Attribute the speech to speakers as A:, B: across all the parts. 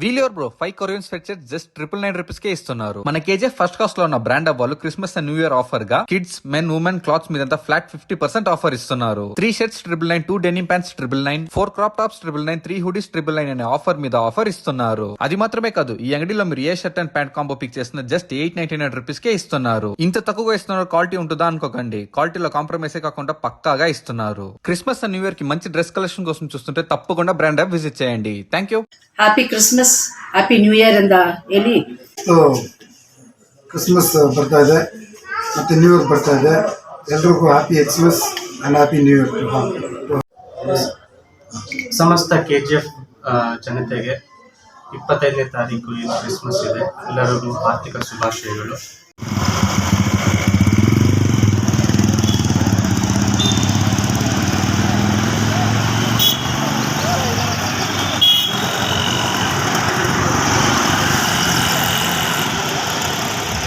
A: వీలియోర్ bro five Koreans ఫెచర్ just triple nine rupees కే ఇస్తున్నారు. మన కేజీ ఫస్ట్ కాస్ట్లో ఉన్న బ్రాండ్ వాళ్ళు క్రిస్మస్ న్యూ ఇయర్ ఆఫర్గా కిడ్స్ మెన్ ఉమెన్ క్లాత్స్ మీద ఫ్లాట్ ఫిఫ్టీ పర్సెంట్ ఆఫర్ ఇస్తున్నారు. Three shirts triple nine two denim pants triple nine four crop tops triple nine three hoodies triple nine అనే offer మీద offer ఇస్తున్నారు. అది మాత్రమే కాదు ఈ అంగడిలో మీరు ఏ shirt and pant combo pick చేసిన just eight ninety nine rupees కే ఇస్తున్నారు. ఇంత తక్కువగా ఇస్తున్నారు క్వాలిటీ ఉంటుందా అనుకోకండి. క్వాలిటీలో కాంప్రమైజ్ కాకుండా పక్కాగా ఇస్తున్నారు. క్రిస్మస్ అండ్ న్యూ ఇయర్కి మంచి డ్రెస్ కలెక్షన్ కోసం చూస్తుంటే తప్పకుండా బ్రాండ్ అప్ విజిట్ చేయండి. Thank you
B: happy Christmas Christmas happy new year ಅಂತ ಹೇಳಿ.
C: ಕ್ರಿಸ್ಮಸ್ ಬರ್ತಾ ಇದೆ. ಮತ್ತೆ ನ್ಯೂ ಇಯರ್ ಬರ್ತಾ ಇದೆ. ಎಲ್ರಿಗೂ happy Xmas and happy new year
D: ಸಮಸ್ತ ಕೆ ಜಿ ಎಫ್ ಜನತೆಗೆ ಇಪ್ಪತ್ತೈದನೇ ತಾರೀಕು ಏನು ಕ್ರಿಸ್ಮಸ್ ಇದೆ. ಎಲ್ಲರಿಗೂ ಆರ್ಥಿಕ ಶುಭಾಶಯಗಳು.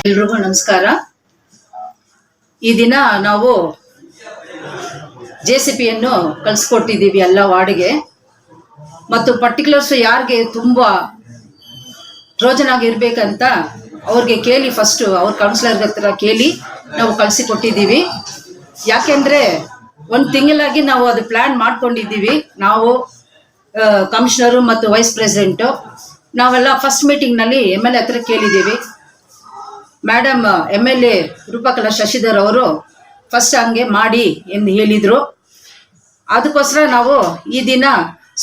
B: ಎಲ್ರಿಗೂ ನಮಸ್ಕಾರ. ಈ ದಿನ ನಾವು ಜೆ ಸಿ ಪಿಯನ್ನು ಕಳಿಸ್ಕೊಟ್ಟಿದ್ದೀವಿ ಎಲ್ಲ ವಾರ್ಡ್ಗೆ. ಮತ್ತು ಪರ್ಟಿಕ್ಯುಲರ್ಸ್ ಯಾರಿಗೆ ತುಂಬ ಟ್ರೋಜನಾಗಿ ಇರಬೇಕಂತ ಅವ್ರಿಗೆ ಕೇಳಿ ಫಸ್ಟು ಅವ್ರ ಕೌನ್ಸಿಲರ್ ಹತ್ರ ಕೇಳಿ ನಾವು ಕಳಿಸಿಕೊಟ್ಟಿದ್ದೀವಿ. ಯಾಕೆಂದರೆ ಒಂದು ತಿಂಗಳಾಗಿ ನಾವು ಅದು ಪ್ಲ್ಯಾನ್ ಮಾಡ್ಕೊಂಡಿದ್ದೀವಿ. ನಾವು ಕಮಿಷನರು ಮತ್ತು ವೈಸ್ ಪ್ರೆಸಿಡೆಂಟು ನಾವೆಲ್ಲ ಫಸ್ಟ್ ಮೀಟಿಂಗ್ನಲ್ಲಿ ಎಂ ಎಲ್ ಎ ಹತ್ರ ಕೇಳಿದ್ದೀವಿ. Madam M L A Roopakala Shashidhar ಅವರು ಫಸ್ಟ್ ಹಂಗೆ ಮಾಡಿ ಎಂದು ಹೇಳಿದರು. ಅದಕ್ಕೋಸ್ಕರ ನಾವು ಈ ದಿನ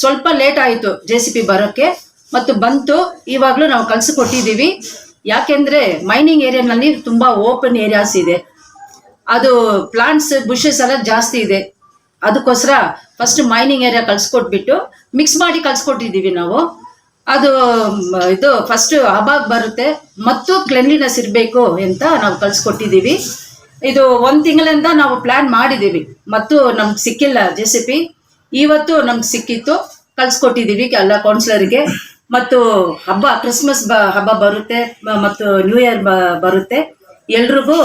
B: ಸ್ವಲ್ಪ ಲೇಟ್ ಆಯಿತು ಜೆ ಸಿ ಪಿ ಬರೋಕ್ಕೆ ಮತ್ತು ಬಂತು. ಇವಾಗಲೂ ನಾವು ಕಳಿಸಿಕೊಟ್ಟಿದ್ದೀವಿ ಯಾಕೆಂದರೆ ಮೈನಿಂಗ್ ಏರಿಯಾನಲ್ಲಿ ತುಂಬ ಓಪನ್ ಏರಿಯಾಸ್ ಇದೆ. ಅದು ಪ್ಲಾಂಟ್ಸ್ ಬುಷಸ್ ಎಲ್ಲ ಜಾಸ್ತಿ ಇದೆ. ಅದಕ್ಕೋಸ್ಕರ ಫಸ್ಟ್ ಮೈನಿಂಗ್ ಏರಿಯಾ ಕಳ್ಸಿಕೊಟ್ಬಿಟ್ಟು ಮಿಕ್ಸ್ ಮಾಡಿ ಕಳ್ಸಿಕೊಟ್ಟಿದ್ದೀವಿ ನಾವು. ಅದು ಇದು ಫಸ್ಟ್ ಹಬ್ಬ ಬರುತ್ತೆ, ಮತ್ತು ಕ್ಲೆನ್ಲಿನೆಸ್ ಇರಬೇಕು ಅಂತ ನಾವು ಕಳಿಸ್ಕೊಟ್ಟಿದ್ದೀವಿ ಇದು ಒಂದು ತಿಂಗಳಿಂದ ನಾವು ಪ್ಲ್ಯಾನ್ ಮಾಡಿದ್ದೀವಿ ಮತ್ತು ನಮ್ಗೆ ಸಿಕ್ಕಿಲ್ಲ ಜೆ ಸಿ ಪಿ ಇವತ್ತು ನಮ್ಗೆ ಸಿಕ್ಕಿತ್ತು ಕಳಿಸ್ಕೊಟ್ಟಿದ್ದೀವಿ ಎಲ್ಲ ಕೌನ್ಸಿಲರ್ಗೆ ಮತ್ತು ಹಬ್ಬ ಕ್ರಿಸ್ಮಸ್ ಬ, ಹಬ್ಬ ಬರುತ್ತೆ ಮತ್ತು ನ್ಯೂ ಇಯರ್ ಬರುತ್ತೆ. ಎಲ್ರಿಗೂ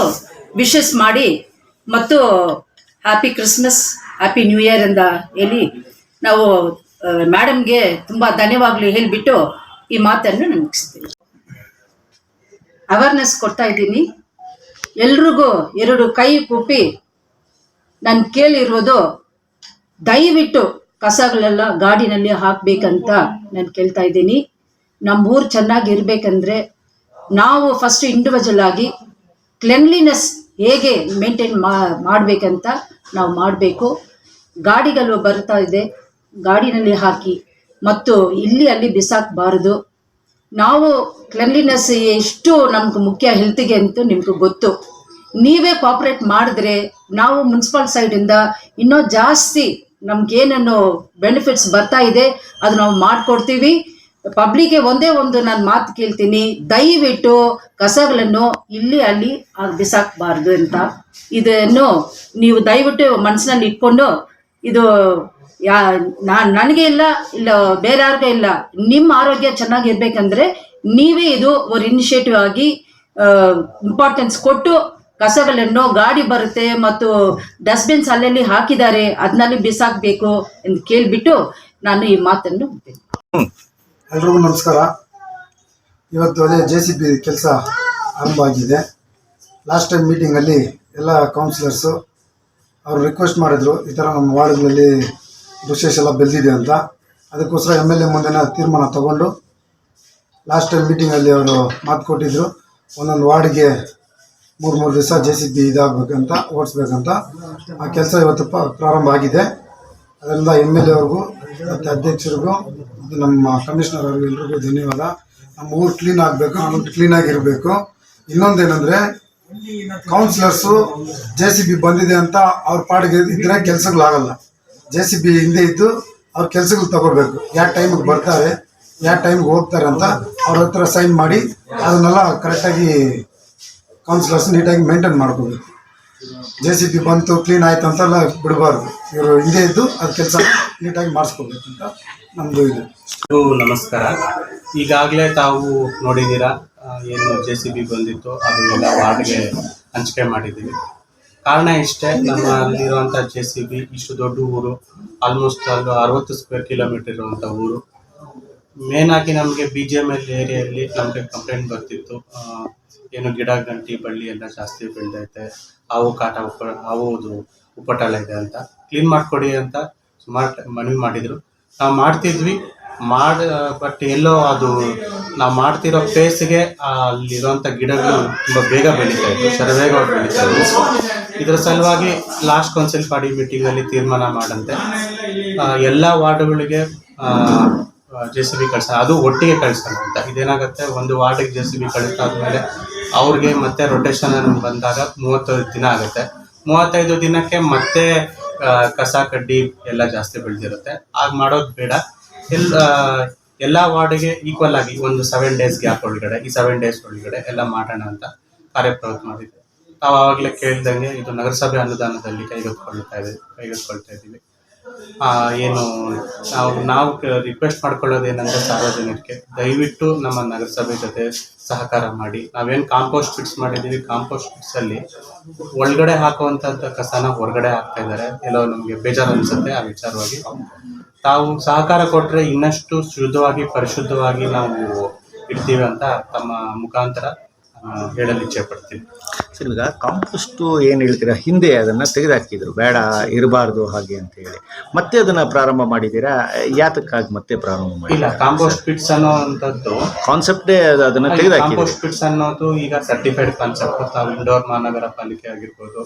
B: ವಿಶಸ್ ಮಾಡಿ, ಮತ್ತು happy Christmas happy new year ಅಂತ ಹೇಳಿ ನಾವು ಮೇಡಮ್ಗೆ ತುಂಬ ಧನ್ಯವಾಗ್ಲು ಹೇಳಿಬಿಟ್ಟು ಈ ಮಾತನ್ನು ನಾನು ಮುಗಿಸ್ತೀನಿ. ಅವೇರ್ನೆಸ್ ಕೊಡ್ತಾ ಇದ್ದೀನಿ. ಎಲ್ರಿಗೂ ಎರಡು ಕೈ ಕುಪ್ಪಿ ನಾನು ಕೇಳಿರೋದು ದಯವಿಟ್ಟು ಕಸಗಳೆಲ್ಲ ಗಾಡಿನಲ್ಲಿ ಹಾಕಬೇಕಂತ ನಾನು ಕೇಳ್ತಾ ಇದ್ದೀನಿ. ನಮ್ಮ ಊರು ಚೆನ್ನಾಗಿರ್ಬೇಕಂದ್ರೆ ನಾವು ಫಸ್ಟ್ ಇಂಡಿವಿಜುವಲ್ ಆಗಿ ಕ್ಲೆನ್ಲಿನೆಸ್ ಹೇಗೆ ಮೇಂಟೈನ್ ಮಾಡಬೇಕಂತ ನಾವು ಮಾಡಬೇಕು. ಗಾಡಿಗಳು ಬರ್ತಾ ಇದೆ. ಗಾಡಿನಲ್ಲಿ ಹಾಕಿ ಮತ್ತು ಇಲ್ಲಿ ಅಲ್ಲಿ ಬಿಸಾಕಬಾರದು. ನಾವು ಕ್ಲೆನ್ಲಿನೆಸ್ ಎಷ್ಟು ನಮ್ಗೆ ಮುಖ್ಯ ಹೆಲ್ತಿಗೆ ಅಂತೂ ನಿಮ್ಗೆ ಗೊತ್ತು. ನೀವೇ ಕಾಪ್ರೇಟ್ ಮಾಡಿದ್ರೆ ನಾವು ಮುನ್ಸಿಪಾಲ್ ಸೈಡಿಂದ ಇನ್ನೂ ಜಾಸ್ತಿ ನಮ್ಗೇನೇನು ಬೆನಿಫಿಟ್ಸ್ ಬರ್ತಾ ಇದೆ, ಅದು ನಾವು ಮಾಡಿಕೊಡ್ತೀವಿ. ಪಬ್ಲಿಕ್ಗೆ ಒಂದೇ ಒಂದು ನಾನು ಮಾತು ಕೇಳ್ತೀನಿ, ದಯವಿಟ್ಟು ಕಸಗಳನ್ನು ಇಲ್ಲಿ ಅಲ್ಲಿ ಬಿಸಾಕಬಾರ್ದು ಅಂತ. ಇದನ್ನು ನೀವು ದಯವಿಟ್ಟು ಮನಸ್ಸಿನಲ್ಲಿ ಇಟ್ಕೊಂಡು ಇದು ಯಾ ನಾನು ನನಗೆ ಇಲ್ಲ ಇಲ್ಲ ಬೇರೆ ಯಾರಿಗೂ ಇಲ್ಲ. ನಿಮ್ಮ ಆರೋಗ್ಯ ಚೆನ್ನಾಗಿರ್ಬೇಕಂದ್ರೆ ನೀವೇ ಇದು ಒಂದು ಇನಿಷಿಯೇಟಿವ್ ಆಗಿ ಇಂಪಾರ್ಟೆನ್ಸ್ ಕೊಟ್ಟು ಕಸಗಳನ್ನು ಗಾಡಿ ಬರುತ್ತೆ ಮತ್ತು ಡಸ್ಟ್ಬಿನ್ಸ್ ಅಲ್ಲಲ್ಲಿ ಹಾಕಿದ್ದಾರೆ ಅದನ್ನಲ್ಲಿ ಬಿಸಾಕಬೇಕು ಎಂದು ಕೇಳಿಬಿಟ್ಟು ನಾನು ಈ ಮಾತನ್ನು.
C: ಎಲ್ರಿಗೂ ನಮಸ್ಕಾರ. ಇವತ್ತು ಅದೇ ಜೆ ಸಿ ಪಿ ಕೆಲಸ ಆರಂಭ ಆಗಿದೆ. ಲಾಸ್ಟ್ ಟೈಮ್ ಮೀಟಿಂಗಲ್ಲಿ ಎಲ್ಲ ಕೌನ್ಸಿಲರ್ಸು ಅವರು ರಿಕ್ವೆಸ್ಟ್ ಮಾಡಿದರು, ಈ ಥರ ನಮ್ಮ ವಾರ್ಡ್ಗಳಲ್ಲಿ ಬುಷಸ್ ಎಲ್ಲ ಬೆಳೆದಿದೆ ಅಂತ. ಅದಕ್ಕೋಸ್ಕರ ಎಂ ಎಲ್ ಎ ಮುಂದೆನೇ ತೀರ್ಮಾನ ತಗೊಂಡು ಲಾಸ್ಟ್ ಟೈಮ್ ಮೀಟಿಂಗಲ್ಲಿ ಅವರು ಮಾತು ಕೊಟ್ಟಿದ್ದರು ಒಂದೊಂದು ವಾರ್ಡ್ಗೆ ಮೂರು ಮೂರು ದಿವಸ ಜೆ ಸಿ ಬಿ ಇದಾಗಬೇಕಂತ, ಓಡಿಸ್ಬೇಕಂತ. ಆ ಕೆಲಸ ಇವತ್ತು ಪ್ರಾರಂಭ ಆಗಿದೆ. ಅದರಿಂದ ಎಂ ಎಲ್ ಎ ಅವ್ರಿಗೂ, ಮತ್ತು ಅಧ್ಯಕ್ಷರಿಗೂ, ಮತ್ತು ನಮ್ಮ ಕಮಿಷನರ್ ಅವ್ರಿಗೂ ಎಲ್ರಿಗೂ ಧನ್ಯವಾದ. ನಮ್ಮ ಊರು ಕ್ಲೀನ್ ಆಗಬೇಕು ಕ್ಲೀನಾಗಿರಬೇಕು ಇನ್ನೊಂದೇನೆಂದರೆ ಕೌನ್ಸಿಲರ್ಸು ಜೆ ಸಿ ಬಿ ಬಂದಿದೆ ಅಂತ ಅವ್ರ ಪಾಡಿಗೆ ಇದ್ರೆ ಕೆಲಸಗಳಾಗಲ್ಲ. ಜೆ ಸಿ ಬಿ ಹಿಂದೆ ಇದ್ದು ಅವ್ರ ಕೆಲಸಗಳು ತಗೋಬೇಕು ಯಾವ ಟೈಮಿಗೆ ಬರ್ತಾರೆ ಯಾವ ಟೈಮ್ಗೆ ಹೋಗ್ತಾರೆ ಅಂತ ಅವ್ರ ಹತ್ರ ಸೈನ್ ಮಾಡಿ ಅದನ್ನೆಲ್ಲ ಕರೆಕ್ಟಾಗಿ ಕೌನ್ಸಿಲರ್ಸ್ ನೀಟಾಗಿ ಮೇಂಟೈನ್ ಮಾಡ್ಕೋಬೇಕು. ಜೆ ಸಿ ಬಿ ಬಂತು ಕ್ಲೀನ್ ಆಯ್ತು ಅಂತೆಲ್ಲ ಬಿಡಬಾರ್ದು. ಇವರು ಹಿಂದೆ ಇದ್ದು ಅದು ಕೆಲಸ ನೀಟಾಗಿ ಮಾಡಿಸ್ಕೋಬೇಕು ಅಂತ ನಮ್ಮದು ಇದು.
D: ನಮಸ್ಕಾರ. ಈಗಾಗಲೇ ತಾವು ನೋಡಿದ್ದೀರಾ ಏನು ಜೆ ಸಿ ಬಿ ಬಂದಿತ್ತು, ಅದು ಎಲ್ಲ ವಾರ್ಡ್ಗೆ ಹಂಚಿಕೆ ಮಾಡಿದ್ದೀವಿ. ಕಾರಣ ಇಷ್ಟೇ, ನಮ್ಮ ಅಲ್ಲಿರುವಂಥ ಜೆ ಸಿ ಬಿ ಇಷ್ಟು ದೊಡ್ಡ ಊರು ಆಲ್ಮೋಸ್ಟ್ ಅಲ್ಲಿ ಅರವತ್ತು ಸ್ಕ್ವೇರ್ ಕಿಲೋಮೀಟರ್ ಇರುವಂಥ ಊರು. ಮೇನ್ ಆಗಿ ನಮಗೆ ಬಿ ಜಿ ಎಂ ಎಲ್ ಏರಿಯಲ್ಲಿ ನಮಗೆ ಕಂಪ್ಲೇಂಟ್ ಬರ್ತಿತ್ತು. ಏನು ಗಿಡ, ಗಂಟಿ, ಬಳ್ಳಿ ಎಲ್ಲ ಜಾಸ್ತಿ ಬೆಳೆದೈತೆ, ಹಾವು ಕಾಟ, ಉಪ ಹಾವುದು ಉಪಟಳ ಇದೆ ಅಂತ. ಕ್ಲೀನ್ ಮಾಡಿಕೊಡಿ ಅಂತ ಸುಮಾರು ಮನವಿ ಮಾಡಿದ್ರು. ನಾವು ಮಾಡ್ತಿದ್ವಿ. ಮಾಡ ಬಟ್ ಎಲ್ಲೋ ಅದು ನಾವು ಮಾಡ್ತಿರೋ ಪ್ಲೇಸ್ಗೆ ಅಲ್ಲಿರುವಂಥ ಗಿಡಗಳು ತುಂಬ ಬೇಗ ಬೆಳೀತಾ ಇತ್ತು ಶರವೇಗವಾಗಿ ಬೆಳೀತಾ ಇದ್ವು. ಇದರ ಸಲುವಾಗಿ ಲಾಸ್ಟ್ ಕೌನ್ಸಿಲ್ ಪಾಡಿ ಮೀಟಿಂಗಲ್ಲಿ ತೀರ್ಮಾನ ಮಾಡಂತೆ. ಎಲ್ಲ ವಾರ್ಡ್ಗಳಿಗೆ ಜೆ ಸಿ ಬಿ ಕಳ್ಸೋಣ ಅದು ಒಟ್ಟಿಗೆ ಕಳಿಸೋಣ ಅಂತ ಇದೇನಾಗುತ್ತೆ, ಒಂದು ವಾರ್ಡಿಗೆ ಜೆ ಸಿ ಬಿ ಕಳಿಸಾದ್ಮೇಲೆ ಅವ್ರಿಗೆ ಮತ್ತೆ ರೊಟೇಷನ್ ಬಂದಾಗ ಮೂವತ್ತೈದು ದಿನ ಆಗುತ್ತೆ. ಮೂವತ್ತೈದು ದಿನಕ್ಕೆ ಮತ್ತೆ ಕಸ ಕಡ್ಡಿ ಎಲ್ಲ ಜಾಸ್ತಿ ಬೆಳೆದಿರುತ್ತೆ. ಆಗ ಮಾಡೋದು ಬೇಡ. ಎಲ್ಲ ಎಲ್ಲ ವಾರ್ಡ್ಗೆ ಈಕ್ವಲ್ ಆಗಿ ಒಂದು ಸೆವೆನ್ ಡೇಸ್ ಗ್ಯಾಪ್ ಒಳಗಡೆ, ಈ ಸೆವೆನ್ ಡೇಸ್ ಒಳಗಡೆ ಎಲ್ಲ ಮಾಡೋಣ ಅಂತ ಕಾರ್ಯಪ್ರವೃತ್ತಿ ಮಾಡಿದ್ದೆ. ನಾವು ಆವಾಗಲೇ ಕೇಳಿದಂಗೆ ಇದು ನಗರಸಭೆ ಅನುದಾನದಲ್ಲಿ ಕೈಗೆತ್ಕೊಳ್ತಾ ಇದೆ ಕೈಗೆತ್ಕೊಳ್ತಾ ಇದ್ದೀವಿ. ಏನು, ನಾವು ನಾವು ರಿಕ್ವೆಸ್ಟ್ ಮಾಡ್ಕೊಳ್ಳೋದೇನಂದ್ರೆ ಸಾರ್ವಜನಿಕರಿಗೆ, ದಯವಿಟ್ಟು ನಮ್ಮ ನಗರಸಭೆ ಜೊತೆ ಸಹಕಾರ ಮಾಡಿ. ನಾವೇನು ಕಾಂಪೋಸ್ಟ್ ಫಿಟ್ಸ್ ಮಾಡಿದ್ದೀವಿ ಕಾಂಪೋಸ್ಟ್ ಪಿಟ್ಸ್ ಅಲ್ಲಿ ಒಳಗಡೆ ಹಾಕುವಂಥದ್ದು ಕಸನ ಹೊರಗಡೆ ಹಾಕ್ತಾ ಇದ್ದಾರೆ. ಎಲ್ಲೋ ನಮಗೆ ಬೇಜಾರು ಅನಿಸುತ್ತೆ, ಆ ವಿಚಾರವಾಗಿ. ತಾವು ಸಹಕಾರ ಕೊಟ್ಟರೆ ಇನ್ನಷ್ಟು ಶುದ್ಧವಾಗಿ ಪರಿಶುದ್ಧವಾಗಿ ನಾವು ಇಡ್ತೀವಿ ಅಂತ ತಮ್ಮ ಮುಖಾಂತರ ಹೇಳಲು ಇಚ್ಛೆ ಪಡ್ತೀನಿ
E: ಸರ್ ಈಗ ಕಾಂಪೋಸ್ಟು ಏನು ಹೇಳ್ತೀರಾ? ಹಿಂದೆ ಅದನ್ನು ತೆಗೆದಾಕಿದ್ರು. ಬೇಡ ಇರಬಾರ್ದು ಹಾಗೆ ಅಂತ ಹೇಳಿ. ಮತ್ತೆ ಅದನ್ನು ಪ್ರಾರಂಭ ಮಾಡಿದ್ದೀರಾ? ಯಾತಕ್ಕಾಗಿ ಮತ್ತೆ ಪ್ರಾರಂಭ
D: ಇಲ್ಲ
E: ಮಾಡಿ
D: ಕಾಂಪೋಸ್ಟ್ ಪಿಟ್ಸ್ ಅನ್ನೋವಂಥದ್ದು
E: ಕಾನ್ಸೆಪ್ಟೇ ಅದನ್ನು ತೆಗೆದಾಕಿ
D: ಕಾಂಪೋಸ್ಟ್ ಪಿಟ್ಸ್ ಅನ್ನೋದು ಈಗ ಸರ್ಟಿಫೈಡ್ ಕಾನ್ಸೆಪ್ಟ್. ತಾವು ಇಂಡೋರ್ ಮಹಾನಗರ ಪಾಲಿಕೆ ಆಗಿರ್ಬೋದು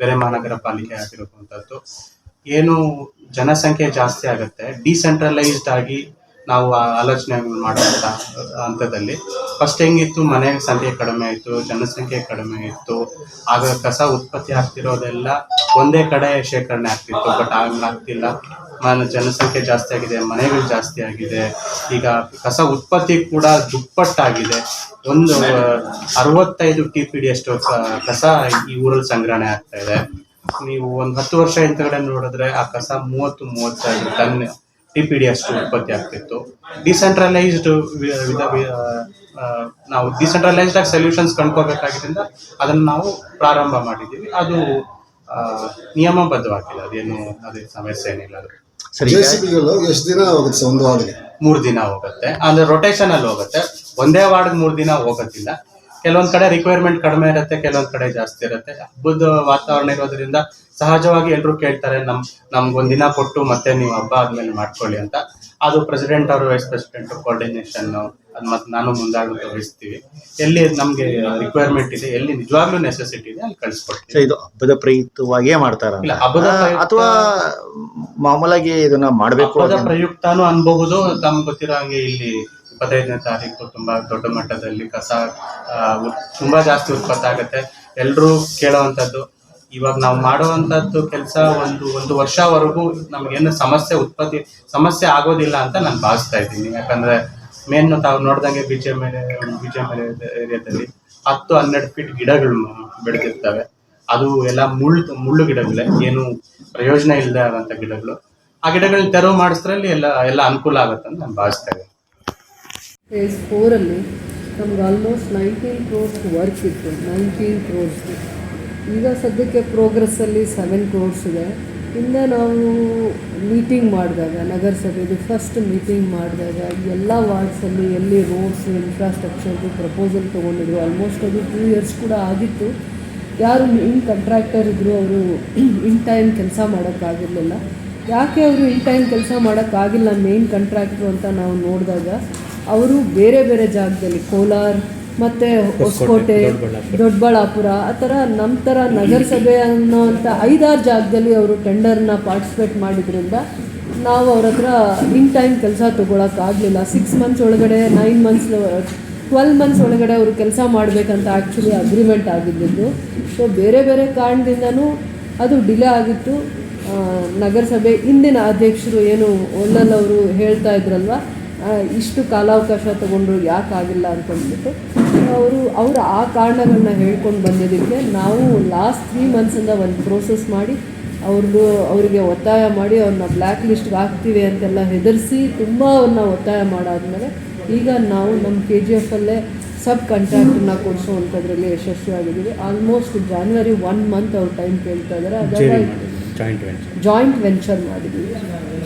D: ಬೇರೆ ಮಹಾನಗರ ಪಾಲಿಕೆ ಆಗಿರುವಂಥದ್ದು. ಏನು ಜನಸಂಖ್ಯೆ ಜಾಸ್ತಿ ಆಗುತ್ತೆ. ಡಿಸೆಂಟ್ರಲೈಸ್ಡ್ ಆಗಿ ನಾವು ಆಲೋಚನೆ ಮಾಡುವಂಥ ಹಂತದಲ್ಲಿ. ಫಸ್ಟ್ ಹೆಂಗಿತ್ತು? ಮನೆ ಸಂಖ್ಯೆ ಕಡಿಮೆ ಆಯಿತು, ಜನಸಂಖ್ಯೆ ಕಡಿಮೆ ಇತ್ತು ಆಗ ಕಸ ಉತ್ಪತ್ತಿ ಆಗ್ತಿರೋದೆಲ್ಲ ಒಂದೇ ಕಡೆ ಶೇಖರಣೆ ಆಗ್ತಿತ್ತು. ಬಟ್ ಆಗ ಆಗ್ತಿಲ್ಲ. ಮನೆ ಜನಸಂಖ್ಯೆ ಜಾಸ್ತಿ ಆಗಿದೆ, ಮನೆಗಳು ಜಾಸ್ತಿ ಆಗಿದೆ. ಈಗ ಕಸ ಉತ್ಪತ್ತಿ ಕೂಡ ದುಪ್ಪಟ್ಟಾಗಿದೆ. ಒಂದು ಅರವತ್ತೈದು ಟಿ ಪಿ ಡಿ ಅಷ್ಟು ಕಸ ಈ ಊರಲ್ಲಿ ಸಂಗ್ರಹಣೆ ಆಗ್ತಾ ಇದೆ. ನೀವು ಒಂದು ಹತ್ತು ವರ್ಷ ಹಿಂದ್ಗಡೆ ನೋಡಿದ್ರೆ ಆ ಕಸ ಮೂವತ್ತು ಮೂವತ್ತೈದು ಟನ್ ಟಿ ಪಿ ಡಿ ಅಷ್ಟು ಉತ್ಪತ್ತಿ ಆಗ್ತಿತ್ತು. ಡಿಸೆಂಟ್ರಲೈಸ್ಡ್ ನಾವು ಡಿಸೆಂಟ್ರಲೈಸ್ಡ್ ಆಗಿ ಸೊಲ್ಯೂಷನ್ಸ್ ಕಂಡ್ಕೋಬೇಕಾಗಿದ್ದರಿಂದ ಅದನ್ನು ನಾವು ಪ್ರಾರಂಭ ಮಾಡಿದ್ದೀವಿ. ಅದು ಆ, ನಿಯಮಬದ್ಧವಾಗಿದೆ. ಅದೇನು ಅದೇ ಸಮಸ್ಯೆ ಏನಿಲ್ಲ ಅದು.
E: ಸರಿ ಈಗ
C: ಸಿ ಎಷ್ಟು ದಿನ ಹೋಗುತ್ತೆ ಒಂದು ವಾರ್ಡ್ಗೆ
D: ಮೂರು ದಿನ ಹೋಗುತ್ತೆ. ಅಂದ್ರೆ ರೊಟೇಷನ್ ಅಲ್ಲಿ ಹೋಗುತ್ತೆ. ಒಂದೇ ವಾರ್ಡ್ ಮೂರು ದಿನ ಹೋಗೋದಿಲ್ಲ. ಕೆಲವೊಂದ್ ಕಡೆ ರಿಕ್ವೈರ್ಮೆಂಟ್ ಕಡಿಮೆ ಇರುತ್ತೆ ಕೆಲವೊಂದ್ ಕಡೆ ಜಾಸ್ತಿ ಇರುತ್ತೆ. ಹಬ್ಬದ ವಾತಾವರಣ ಇರೋದ್ರಿಂದ ಸಹಜವಾಗಿ ಎಲ್ಲರೂ ಕೇಳ್ತಾರೆ ನಮ್ ನಮ್ಗೆ ಒಂದಿನ ಕೊಟ್ಟು ಮತ್ತೆ ನೀವು ಹಬ್ಬ ಆದ್ಮೇಲೆ ಮಾಡ್ಕೊಳ್ಳಿ ಅಂತ. ಅದು ಪ್ರೆಸಿಡೆಂಟ್ ಅವರು ವೈಸ್ ಪ್ರೆಸಿಡೆಂಟ್ ಕೋರ್ಡಿನೇಷನ್ ಅದ್ ಮತ್ತೆ ನಾನು ಮುಂದಾಗುತ್ತೆ ವಹಿಸ್ತೀವಿ ಎಲ್ಲಿ ನಮ್ಗೆ ರಿಕ್ವೈರ್ಮೆಂಟ್ ಇದೆ ಎಲ್ಲಿ ನಿಜವಾಗ್ಲೂ ನೆಸೆಸಿಟಿ ಇದೆ ಅಲ್ಲಿ ಕಳಿಸ್ಕೊಡ್ತೀವಿ.
E: ಇದು ಹಬ್ಬದ ಪ್ರಯುಕ್ತವಾಗಿಯೇ ಮಾಡ್ತಾರ
D: ಇಲ್ಲ, ಹಬ್ಬದ
E: ಅಥವಾ ಮಾಮೂಲಾಗಿ ಇದನ್ನ ಮಾಡಬೇಕು
D: ಹಬ್ಬದ ಪ್ರಯುಕ್ತನೂ ಅನ್ಬಹುದು ತಮ್ಗೆ ಗೊತ್ತಿರೋ ಹಾಗೆ ಇಲ್ಲಿ ಇಪ್ಪತ್ತೈದನೇ ತಾರೀಕು ತುಂಬಾ ದೊಡ್ಡ ಮಟ್ಟದಲ್ಲಿ ಕಸ ತುಂಬ ಜಾಸ್ತಿ ಉತ್ಪತ್ತಿ ಆಗುತ್ತೆ. ಎಲ್ಲರೂ ಕೇಳೋವಂಥದ್ದು, ಇವಾಗ ನಾವು ಮಾಡುವಂಥದ್ದು ಕೆಲಸ ಒಂದು ಒಂದು ವರ್ಷವರೆಗೂ ನಮಗೇನು ಸಮಸ್ಯೆ ಉತ್ಪತ್ತಿ, ಸಮಸ್ಯೆ ಆಗೋದಿಲ್ಲ ಅಂತ ನಾನು ಭಾವಿಸ್ತಾ ಇದ್ದೀನಿ. ಯಾಕಂದ್ರೆ ಮೇನ್ ತಾವು ನೋಡ್ದಂಗೆ ಬಿ ಮೇಲೆ ಬೀಜ ಮೇಲೆ ಏರಿಯಾದಲ್ಲಿ ಹತ್ತು, ಹನ್ನೆರಡು ಫೀಟ್ ಗಿಡಗಳು ಬೆಳೆದಿರ್ತವೆ. ಅದು ಎಲ್ಲ ಮುಳ್ಳು ಮುಳ್ಳು ಗಿಡಗಳೇ, ಏನು ಪ್ರಯೋಜನ ಇಲ್ಲದೆ ಆದಂಥ ಗಿಡಗಳು. ಆ ಗಿಡಗಳನ್ನ ತೆರವು ಮಾಡಿಸ್ರಲ್ಲಿ ಎಲ್ಲ ಎಲ್ಲ ಅನುಕೂಲ ಆಗುತ್ತೆ ಅಂತ ನಾನು ಭಾವಿಸ್ತಾ ಇದ್ದೀನಿ.
F: ಫೇಸ್ ಫೋರಲ್ಲಿ ನಮ್ಗೆ ಆಲ್ಮೋಸ್ಟ್ ನೈನ್ಟೀನ್ ಕ್ರೋರ್ಸ್ ವರ್ಕ್ ಇತ್ತು ನೈನ್ಟೀನ್ ಕ್ರೋರ್ಸ್ ಈಗ ಸದ್ಯಕ್ಕೆ ಪ್ರೋಗ್ರೆಸ್ಸಲ್ಲಿ ಸೆವೆನ್ ಕ್ರೋರ್ಸ್ ಇದೆ. ಹಿಂದೆ ನಾವು ಮೀಟಿಂಗ್ ಮಾಡಿದಾಗ, ನಗರಸಭೆದು ಫಸ್ಟ್ ಮೀಟಿಂಗ್ ಮಾಡಿದಾಗ ಎಲ್ಲ ವಾರ್ಡ್ಸಲ್ಲಿ ಎಲ್ಲಿ ರೋಡ್ಸ್ ಇನ್ಫ್ರಾಸ್ಟ್ರಕ್ಚರ್ದು ಪ್ರಪೋಸಲ್ ತೊಗೊಂಡಿದ್ರು ಆಲ್ಮೋಸ್ಟ್ ಅದು ಟೂ ಇಯರ್ಸ್ ಕೂಡ ಆಗಿತ್ತು. ಯಾರು ಇನ್ ಕಾಂಟ್ರಾಕ್ಟರ್ ಇದ್ದರು ಅವರು ಇನ್ ಟೈಮ್ ಕೆಲಸ ಮಾಡೋಕ್ಕಾಗಿರಲಿಲ್ಲ. ಯಾಕೆ ಅವರು ಇನ್ ಟೈಮ್ ಕೆಲಸ ಮಾಡೋಕ್ಕಾಗಿಲ್ಲ ಮೇನ್ ಕಾಂಟ್ರಾಕ್ಟ್ರು ಅಂತ ನಾವು ನೋಡಿದಾಗ ಅವರು ಬೇರೆ ಬೇರೆ ಜಾಗದಲ್ಲಿ ಕೋಲಾರ ಮತ್ತು ಹೊಸಕೋಟೆ ದೊಡ್ಡಬಳ್ಳಾಪುರ. ಆ ಥರ ನಮ್ಮ ಥರ ನಗರಸಭೆ ಅನ್ನೋವಂಥ ಐದಾರು ಜಾಗದಲ್ಲಿ ಅವರು ಟೆಂಡರ್ನ ಪಾರ್ಟಿಸಿಪೇಟ್ ಮಾಡಿದ್ರಿಂದ ನಾವು ಅವ್ರ ಹತ್ರ ಇನ್ ಟೈಮ್ ಕೆಲಸ ತೊಗೊಳಕ್ಕಾಗಲಿಲ್ಲ ಸಿಕ್ಸ್ ಮಂತ್ಸ್ ಒಳಗಡೆ ನೈನ್ ಮಂತ್ಸ್ ಟ್ವೆಲ್ ಮಂತ್ಸ್ ಒಳಗಡೆ ಅವರು ಕೆಲಸ ಮಾಡಬೇಕಂತ ಆ್ಯಕ್ಚುಲಿ ಅಗ್ರಿಮೆಂಟ್ ಆಗಿದ್ದಿದ್ದು. ಸೊ ಬೇರೆ ಬೇರೆ ಕಾರಣದಿಂದನೂ ಅದು ಡಿಲೇ ಆಗಿತ್ತು. ನಗರಸಭೆ ಇಂದಿನ ಅಧ್ಯಕ್ಷರು ಏನು ಒಳ್ಳಲ್ಲವರು ಹೇಳ್ತಾ ಇದ್ರಲ್ವ ಇಷ್ಟು ಕಾಲಾವಕಾಶ ತಗೊಂಡ್ರು ಯಾಕೆ ಆಗಿಲ್ಲ ಅಂತಂದ್ಬಿಟ್ಟು ಅವರು ಅವರು ಆ ಕಾರಣಗಳನ್ನ ಹೇಳ್ಕೊಂಡು ಬಂದಿದ್ದಕ್ಕೆ ನಾವು ಲಾಸ್ಟ್ ತ್ರೀ ಮಂತ್ಸಿಂದ ಒಂದು ಪ್ರೋಸೆಸ್ ಮಾಡಿ ಅವ್ರದ್ದು ಅವರಿಗೆ ಒತ್ತಾಯ ಮಾಡಿ ಅವ್ರನ್ನ ಬ್ಲ್ಯಾಕ್ ಲಿಸ್ಟ್ಗೆ ಹಾಕ್ತೀವಿ ಅಂತೆಲ್ಲ ಹೆದರಿಸಿ ತುಂಬ ಅವ್ರನ್ನ ಒತ್ತಾಯ ಮಾಡಾದ್ಮೇಲೆ ಈಗ ನಾವು ನಮ್ಮ ಕೆ ಜಿ ಎಫಲ್ಲೇ ಸಬ್ ಕಾಂಟ್ರಾಕ್ಟನ್ನ ಯಶಸ್ವಿ ಯಶಸ್ವಿಯಾಗಿದ್ದೀವಿ. ಆಲ್ಮೋಸ್ಟ್ ಜಾನ್ವರಿ ಒನ್ ಮಂತ್ ಅವ್ರು ಟೈಮ್ ಕೇಳ್ತಾ ಇದ್ದಾರೆ. ಅದೆಲ್ಲ
G: ಜಾಯಿಂಟ್ ವೆಂಚರ್
F: ಮಾಡಿದ್ದೀವಿ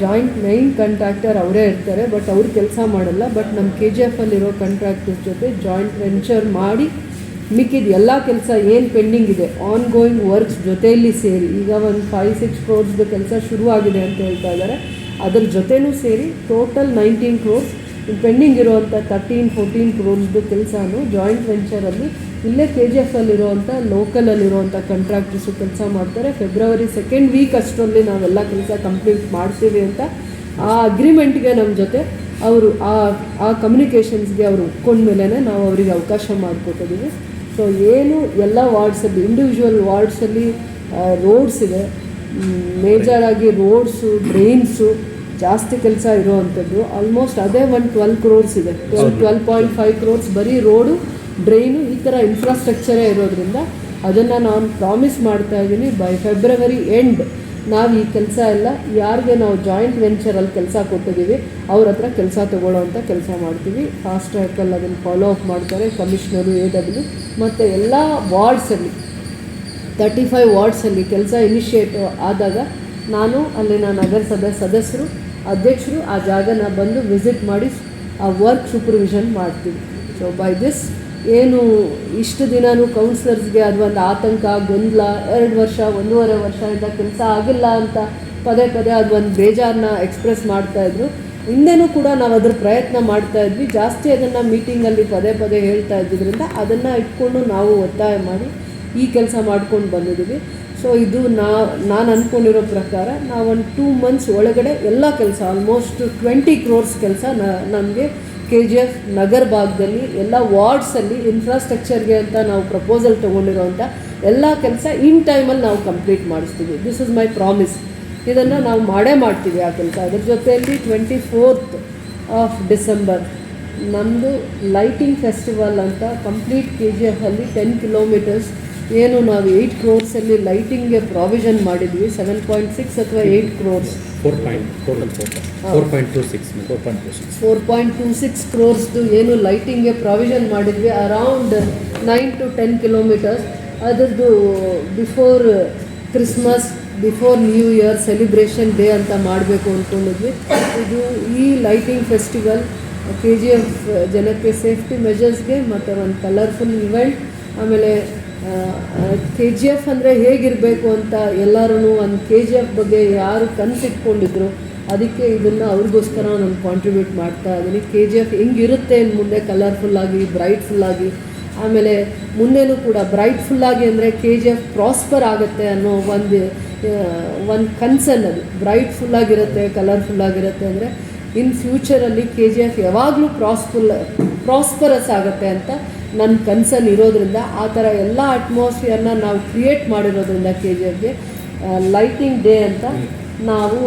F: ಜಾಯಿಂಟ್ ಮೈನ್ ಕಾಂಟ್ರಾಕ್ಟರ್ ಅವರೇ ಇರ್ತಾರೆ ಬಟ್ ಅವ್ರು ಕೆಲಸ ಮಾಡಲ್ಲ. ಬಟ್ ನಮ್ಮ ಕೆ ಜಿ ಎಫಲ್ಲಿರೋ ಕಾಂಟ್ರಾಕ್ಟರ್ ಜೊತೆ ಜಾಯಿಂಟ್ ವೆಂಚರ್ ಮಾಡಿ ಮಿಕ್ಕಿದ ಎಲ್ಲ ಕೆಲಸ ಏನು ಪೆಂಡಿಂಗ್ ಇದೆ ಆನ್ ಗೋಯಿಂಗ್ ವರ್ಕ್ಸ್ ಜೊತೆಯಲ್ಲಿ ಸೇರಿ. ಈಗ ಒಂದು ಫೈವ್ ಸಿಕ್ಸ್ ಕ್ರೋರ್ಸ್ದು ಕೆಲಸ ಶುರುವಾಗಿದೆ ಅಂತ ಹೇಳ್ತಾ ಇದ್ದಾರೆ ಅದ್ರ ಜೊತೆನೂ ಸೇರಿ ಟೋಟಲ್ ನೈನ್ಟೀನ್ ಕ್ರೋರ್ಸ್ ಪೆಂಡಿಂಗ್ ಇರುವಂಥ ತರ್ಟೀನ್ ಫೋರ್ಟೀನ್ ಕ್ರೋರ್ದು ಕೆಲಸನೂ ಜಾಯಿಂಟ್ ವೆಂಚರಲ್ಲಿ ಇಲ್ಲೇ ಕೆ ಜಿ ಎಫಲ್ಲಿರುವಂಥ ಲೋಕಲಲ್ಲಿರುವಂಥ ಕಾಂಟ್ರಾಕ್ಟರ್ಸು ಕೆಲಸ ಮಾಡ್ತಾರೆ. ಫೆಬ್ರವರಿ ಸೆಕೆಂಡ್ ವೀಕ್ ಅಷ್ಟರಲ್ಲಿ ನಾವೆಲ್ಲ ಕೆಲಸ ಕಂಪ್ಲೀಟ್ ಮಾಡ್ತೀವಿ ಅಂತ ಆ ಅಗ್ರಿಮೆಂಟ್ಗೆ ನಮ್ಮ ಜೊತೆ ಅವರು ಆ ಆ ಕಮ್ಯುನಿಕೇಷನ್ಸ್ಗೆ ಅವರು ಒಪ್ಕೊಂಡ್ಮೇಲೆ ನಾವು ಅವರಿಗೆ ಅವಕಾಶ ಮಾಡಿಕೊಟ್ಟಿದ್ದೀವಿ ಸೊ ಏನು ಎಲ್ಲ ವಾರ್ಡ್ಸಲ್ಲಿ ಇಂಡಿವಿಜುವಲ್ ವಾರ್ಡ್ಸಲ್ಲಿ ರೋಡ್ಸ್ ಇದೆ. ಮೇಜರಾಗಿ ರೋಡ್ಸು ಡ್ರೈನ್ಸು ಜಾಸ್ತಿ ಕೆಲಸ ಇರುವಂಥದ್ದು. ಆಲ್ಮೋಸ್ಟ್ ಅದೇ ಒಂದು ಟ್ವೆಲ್ ಕ್ರೋರ್ಸ್ ಇದೆ. Twelve twelve point five crores ಬರೀ ರೋಡು ಡ್ರೈನು ಈ ಥರ ಇನ್ಫ್ರಾಸ್ಟ್ರಕ್ಚರೇ ಇರೋದ್ರಿಂದ ಅದನ್ನು ನಾನು ಪ್ರಾಮಿಸ್ ಮಾಡ್ತಾ ಇದ್ದೀನಿ ಬೈ ಫೆಬ್ರವರಿ ಎಂಡ್ ನಾವು ಈ ಕೆಲಸ ಎಲ್ಲ ಯಾರಿಗೆ ನಾವು ಜಾಯಿಂಟ್ ವೆಂಚರಲ್ಲಿ ಕೆಲಸ ಕೊಟ್ಟಿದ್ದೀವಿ ಅವ್ರ ಹತ್ರ ಕೆಲಸ ತೊಗೊಳ್ಳೋವಂಥ ಕೆಲಸ ಮಾಡ್ತೀವಿ. ಫಾಸ್ಟ್ ಟ್ರ್ಯಾಕಲ್ಲಿ ಅದನ್ನು ಫಾಲೋ ಅಪ್ ಮಾಡ್ತಾರೆ ಕಮಿಷನರು ಎ ಡಬ್ಲ್ಯೂ ಮತ್ತು ಎಲ್ಲ ವಾರ್ಡ್ಸಲ್ಲಿ ತರ್ಟಿ ಫೈವ್ ವಾರ್ಡ್ಸಲ್ಲಿ ಕೆಲಸ ಇನಿಷಿಯೇಟ್ ಆದಾಗ ನಾನು ಅಲ್ಲಿನ ನಗರಸಭೆ ಸದಸ್ಯರು ಅಧ್ಯಕ್ಷರು ಆ ಜಾಗನ ಬಂದು ವಿಸಿಟ್ ಮಾಡಿ ಆ ವರ್ಕ್ ಸೂಪರ್ವಿಷನ್ ಮಾಡ್ತೀವಿ. ಸೊ ಬೈ ದಿಸ್ ಏನು ಇಷ್ಟು ದಿನವೂ ಕೌನ್ಸಿಲರ್ಸ್ಗೆ ಅದು ಒಂದು ಆತಂಕ, ಗೊಂದಲ, ಎರಡು ವರ್ಷ, ಒಂದೂವರೆ ವರ್ಷದಿಂದ ಕೆಲಸ ಆಗಿಲ್ಲ ಅಂತ ಪದೇ ಪದೇ ಅದು ಒಂದು ಬೇಜಾರನ್ನ ಎಕ್ಸ್ಪ್ರೆಸ್ ಮಾಡ್ತಾಯಿದ್ರು ಹಿಂದೆನೂ ಕೂಡ ನಾವು ಅದ್ರ ಪ್ರಯತ್ನ ಮಾಡ್ತಾ ಇದ್ವಿ. ಜಾಸ್ತಿ ಅದನ್ನು ಮೀಟಿಂಗಲ್ಲಿ ಪದೇ ಪದೇ ಹೇಳ್ತಾ ಇದ್ದಿದ್ದರಿಂದ ಅದನ್ನು ಇಟ್ಕೊಂಡು ನಾವು ಒತ್ತಾಯ ಮಾಡಿ ಈ ಕೆಲಸ ಮಾಡ್ಕೊಂಡು ಬಂದಿದ್ದೀವಿ. ಸೊ ಇದು ನಾ, ನಾನು ಅಂದ್ಕೊಂಡಿರೋ ಪ್ರಕಾರ ನಾವು ಒಂದು ಟೂ ಮಂತ್ಸ್ ಒಳಗಡೆ ಎಲ್ಲ ಕೆಲಸ ಆಲ್ಮೋಸ್ಟ್ ಟ್ವೆಂಟಿ ಕ್ರೋರ್ಸ್ ಕೆಲಸ ನಮಗೆ ಕೆ ಜಿ ಎಫ್ ನಗರ ಭಾಗದಲ್ಲಿ, ಎಲ್ಲ ವಾರ್ಡ್ಸಲ್ಲಿ ಇನ್ಫ್ರಾಸ್ಟ್ರಕ್ಚರ್ಗೆ ಅಂತ ನಾವು ಪ್ರಪೋಸಲ್ ತೊಗೊಂಡಿರೋವಂಥ ಎಲ್ಲ ಕೆಲಸ ಇನ್ ಟೈಮಲ್ಲಿ ನಾವು ಕಂಪ್ಲೀಟ್ ಮಾಡಿಸ್ತೀವಿ. ದಿಸ್ ಇಸ್ ಮೈ ಪ್ರಾಮಿಸ್ ಇದನ್ನು ನಾವು ಮಾಡೇ ಮಾಡ್ತೀವಿ ಆ ಕೆಲಸ. ಅದ್ರ ಜೊತೆಯಲ್ಲಿ ಟ್ವೆಂಟಿ ಫೋರ್ತ್ ಆಫ್ ಡಿಸೆಂಬರ್ ನಮ್ಮದು ಲೈಟಿಂಗ್ ಫೆಸ್ಟಿವಲ್ ಅಂತ ಕಂಪ್ಲೀಟ್ ಕೆ ಜಿ ಎಫಲ್ಲಿ ಟೆನ್ ಕಿಲೋಮೀಟರ್ಸ್ ಏನು ನಾವು ಏಯ್ಟ್ ಕ್ರೋರ್ಸಲ್ಲಿ ಲೈಟಿಂಗ್ಗೆ ಪ್ರಾವಿಷನ್ ಮಾಡಿದ್ವಿ ಸೆವೆನ್ ಪಾಯಿಂಟ್ ಸಿಕ್ಸ್ ಅಥವಾ eight crores
G: four point total four point two six four point two six
F: four point two six ಕ್ರೋರ್ಸ್ದು ಏನು ಲೈಟಿಂಗ್ಗೆ ಪ್ರಾವಿಷನ್ ಮಾಡಿದ್ವಿ around nine to ten kilometres ಅದರದ್ದು before Christmas before new year celebration day ಅಂತ ಮಾಡಬೇಕು ಅಂದ್ಕೊಂಡಿದ್ವಿ ಇದು ಈ lighting festival K G F ಜನಕ್ಕೆ ಸೇಫ್ಟಿ ಮೆಜರ್ಸ್ಗೆ ಮತ್ತು ಒಂದು ಕಲರ್ಫುಲ್ ಇವೆಂಟ್ ಆಮೇಲೆ ಕೆ ಜಿ ಎಫ್ ಅಂದರೆ ಹೇಗಿರಬೇಕು ಅಂತ ಎಲ್ಲರೂ ಒಂದು ಕೆ ಜಿ ಎಫ್ ಬಗ್ಗೆ ಯಾರು ಕನಸಿಟ್ಕೊಂಡಿದ್ರು, ಅದಕ್ಕೆ ಇದನ್ನು ಅವ್ರಿಗೋಸ್ಕರ ನಾನು ಕಾಂಟ್ರಿಬ್ಯೂಟ್ ಮಾಡ್ತಾ ಇದ್ದೀನಿ. ಕೆ ಜಿ ಎಫ್ ಹೆಂಗಿರುತ್ತೆ ಇನ್ನು ಮುಂದೆ ಕಲರ್ಫುಲ್ಲಾಗಿ ಬ್ರೈಟ್ಫುಲ್ಲಾಗಿ ಆಮೇಲೆ ಮುಂದೆನೂ ಕೂಡ ಬ್ರೈಟ್ಫುಲ್ಲಾಗಿ ಅಂದರೆ ಕೆ ಜಿ ಎಫ್ ಪ್ರಾಸ್ಪರ್ ಆಗುತ್ತೆ ಅನ್ನೋ ಒಂದು ಒಂದು ಕನ್ಸರ್ನ್ ಅದು. ಬ್ರೈಟ್ಫುಲ್ಲಾಗಿರುತ್ತೆ ಕಲರ್ಫುಲ್ಲಾಗಿರುತ್ತೆ ಅಂದರೆ ಇನ್ ಫ್ಯೂಚರಲ್ಲಿ ಕೆ ಜಿ ಎಫ್ ಯಾವಾಗಲೂ ಪ್ರಾಸ್ಫುಲ್ ಪ್ರಾಸ್ಪರಸ್ ಆಗುತ್ತೆ ಅಂತ ನನ್ನ ಕನ್ಸಲ್ಲಿ ಇರೋದ್ರಿಂದ ಆ ಥರ ಎಲ್ಲ ಅಟ್ಮಾಸ್ಫಿಯರ್ನ ನಾವು ಕ್ರಿಯೇಟ್ ಮಾಡಿರೋದ್ರಿಂದ ಕೆ ಜಿ ಎಫ್ಗೆ ಲೈಟಿಂಗ್ ಡೇ ಅಂತ ನಾವು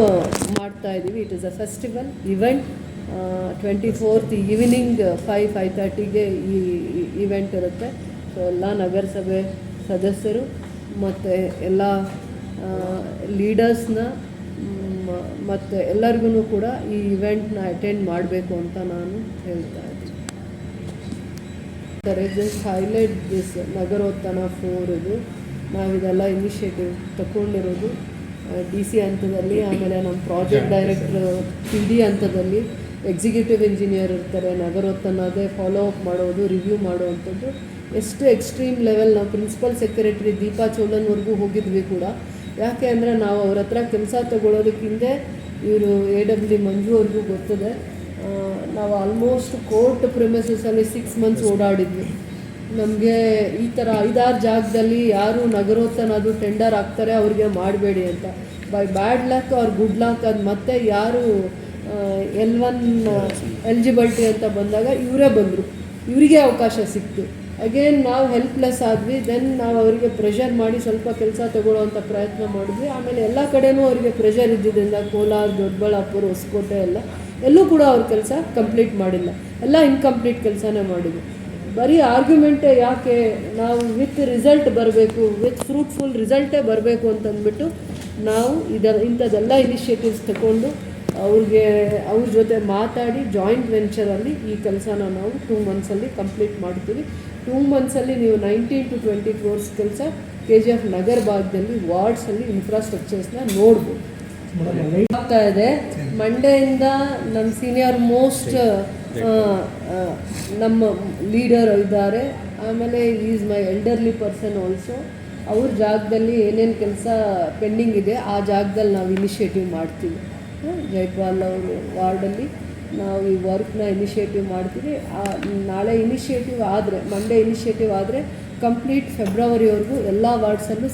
F: ಮಾಡ್ತಾ ಇದ್ದೀವಿ. It is a festival event twenty fourth evening five five ತರ್ಟಿಗೆ ಈ ಇವೆಂಟ್ ಇರುತ್ತೆ. ಸೊ ಎಲ್ಲ ನಗರಸಭೆ ಸದಸ್ಯರು ಮತ್ತು ಎಲ್ಲ ಲೀಡರ್ಸ್ನ ಮತ್ತು ಎಲ್ಲರಿಗೂ ಕೂಡ ಈ ಇವೆಂಟ್ನ ಅಟೆಂಡ್ ಮಾಡಬೇಕು ಅಂತ ನಾನು ಹೇಳ್ತಾ ಇದ್ದೀನಿ. Just highlight this Nagarotthana four ಇದು ನಾವಿದೆಲ್ಲ ಇನಿಷಿಯೇಟಿವ್ ತಗೊಂಡಿರೋದು ಡಿ ಸಿ ಹಂತದಲ್ಲಿ, ಆಮೇಲೆ ನಮ್ಮ ಪ್ರಾಜೆಕ್ಟ್ ಡೈರೆಕ್ಟರ್ ಪಿ ಡಿ ಹಂತದಲ್ಲಿ ಎಕ್ಸಿಕ್ಯೂಟಿವ್ ಇಂಜಿನಿಯರ್ ಇರ್ತಾರೆ ನಗರೋತ್ತನದೇ ಫಾಲೋ ಅಪ್ ಮಾಡೋದು ರಿವ್ಯೂ ಮಾಡೋವಂಥದ್ದು. ಎಷ್ಟು ಎಕ್ಸ್ಟ್ರೀಮ್ ಲೆವೆಲ್ ನಾವು ಪ್ರಿನ್ಸಿಪಲ್ ಸೆಕ್ರೆಟರಿ ದೀಪಾ ಚೋಳನ್ವರೆಗೂ ಹೋಗಿದ್ವಿ ಕೂಡ. ಯಾಕೆ ಅಂದರೆ ನಾವು ಅವ್ರ ಹತ್ರ ಕೆಲಸ ತಗೊಳ್ಳೋದಕ್ಕಿಂದೆ ಇವರು ಎ ಡಬ್ಲ್ಯೂ ಮಂಜು ಅವ್ರಿಗೂ ಗೊತ್ತದೆ. ನಾವು ಆಲ್ಮೋಸ್ಟ್ ಕೋರ್ಟ್ ಪ್ರಿಮಿಸಸಲ್ಲಿ ಸಿಕ್ಸ್ ಮಂತ್ಸ್ ಓಡಾಡಿದ್ವಿ. ನಮಗೆ ಈ ಥರ ಐದಾರು ಜಾಗದಲ್ಲಿ ಯಾರು ನಗರೋತ್ತನ ಅದು ಟೆಂಡರ್ ಆಗ್ತಾರೆ, ಅವ್ರಿಗೆ ಮಾಡಬೇಡಿ ಅಂತ. ಬೈ ಬ್ಯಾಡ್ ಲಕ್ ಅವ್ರ ಗುಡ್ ಲಕ್ ಅದು ಮತ್ತೆ ಯಾರು ಎಲ್ ಒನ್ ಎಲಿಜಿಬಿಲಿಟಿ ಅಂತ ಬಂದಾಗ ಇವರೇ ಬಂದರು. ಇವರಿಗೆ ಅವಕಾಶ ಸಿಕ್ತು. ಅಗೇನ್ ನಾವು ಹೆಲ್ಪ್ಲೆಸ್ ಆದ್ವಿ ದೆನ್ ನಾವು ಅವರಿಗೆ ಪ್ರೆಷರ್ ಮಾಡಿ ಸ್ವಲ್ಪ ಕೆಲಸ ತಗೊಳ್ಳೋವಂಥ ಪ್ರಯತ್ನ ಮಾಡಿದ್ವಿ. ಆಮೇಲೆ ಎಲ್ಲ ಕಡೆನೂ ಅವರಿಗೆ ಪ್ರೆಷರ್ ಇದ್ದಿದ್ದರಿಂದ ಕೋಲಾರ ದೊಡ್ಡಬಳ್ಳಾಪುರ ಹೊಸಕೋಟೆ ಎಲ್ಲ ಎಲ್ಲೂ ಕೂಡ ಅವ್ರ ಕೆಲಸ ಕಂಪ್ಲೀಟ್ ಮಾಡಿಲ್ಲ. ಎಲ್ಲ ಇನ್ಕಂಪ್ಲೀಟ್ ಕೆಲಸನೇ ಮಾಡಿದ್ರು ಬರೀ ಆರ್ಗ್ಯುಮೆಂಟೇ ಯಾಕೆ ನಾವು ವಿತ್ ರಿಸಲ್ಟ್ ಬರಬೇಕು ವಿತ್ ಫ್ರೂಟ್ಫುಲ್ ರಿಸಲ್ಟೇ ಬರಬೇಕು ಅಂತಂದ್ಬಿಟ್ಟು ನಾವು ಇದ ಇಂಥದ್ದೆಲ್ಲ ಇನಿಷಿಯೇಟಿವ್ಸ್ ತಗೊಂಡು ಅವ್ರಿಗೆ ಅವ್ರ ಜೊತೆ ಮಾತಾಡಿ ಜಾಯಿಂಟ್ ವೆಂಚರಲ್ಲಿ ಈ ಕೆಲಸನ ನಾವು ಟೂ ಮಂತ್ಸಲ್ಲಿ ಕಂಪ್ಲೀಟ್ ಮಾಡ್ತೀವಿ. ಟೂ ಮಂತ್ಸಲ್ಲಿ ನೀವು ನೈನ್ಟೀನ್ ಟು ಟ್ವೆಂಟಿ ಕ್ರೋರ್ಸ್ ಕೆಲಸ ಕೆ ಜಿ ಎಫ್ ನಗರ್ ಭಾಗದಲ್ಲಿ ವಾರ್ಡ್ಸಲ್ಲಿ ಇನ್ಫ್ರಾಸ್ಟ್ರಕ್ಚರ್ಸ್ನ ನೋಡ್ಬೋದು. ಆಗ್ತಾ ಇದೆ. ಮಂಡೆಯಿಂದ ನಮ್ಮ ಸೀನಿಯರ್ ಮೋಸ್ಟ್ ನಮ್ಮ ಲೀಡರ್ ಇದ್ದಾರೆ. ಆಮೇಲೆ is my elderly person also ಅವ್ರ ಜಾಗದಲ್ಲಿ ಏನೇನು ಕೆಲಸ ಪೆಂಡಿಂಗ್ ಇದೆ ಆ ಜಾಗದಲ್ಲಿ ನಾವು ಇನಿಷಿಯೇಟಿವ್ ಮಾಡ್ತೀವಿ. ಜೈಪಾಲ್ ಅವರು ವಾರ್ಡಲ್ಲಿ ನಾವು ಈ ವರ್ಕ್ನ ಇನಿಷಿಯೇಟಿವ್ ಮಾಡ್ತೀವಿ. ಆ ನಾಳೆ ಇನಿಷಿಯೇಟಿವ್ ಆದರೆ ಮಂಡೇ ಇನಿಷಿಯೇಟಿವ್ ಆದರೆ ಕಂಪ್ಲೀಟ್ ಫೆಬ್ರವರಿವರೆಗೂ ಎಲ್ಲ ವಾರ್ಡ್ಸಲ್ಲೂ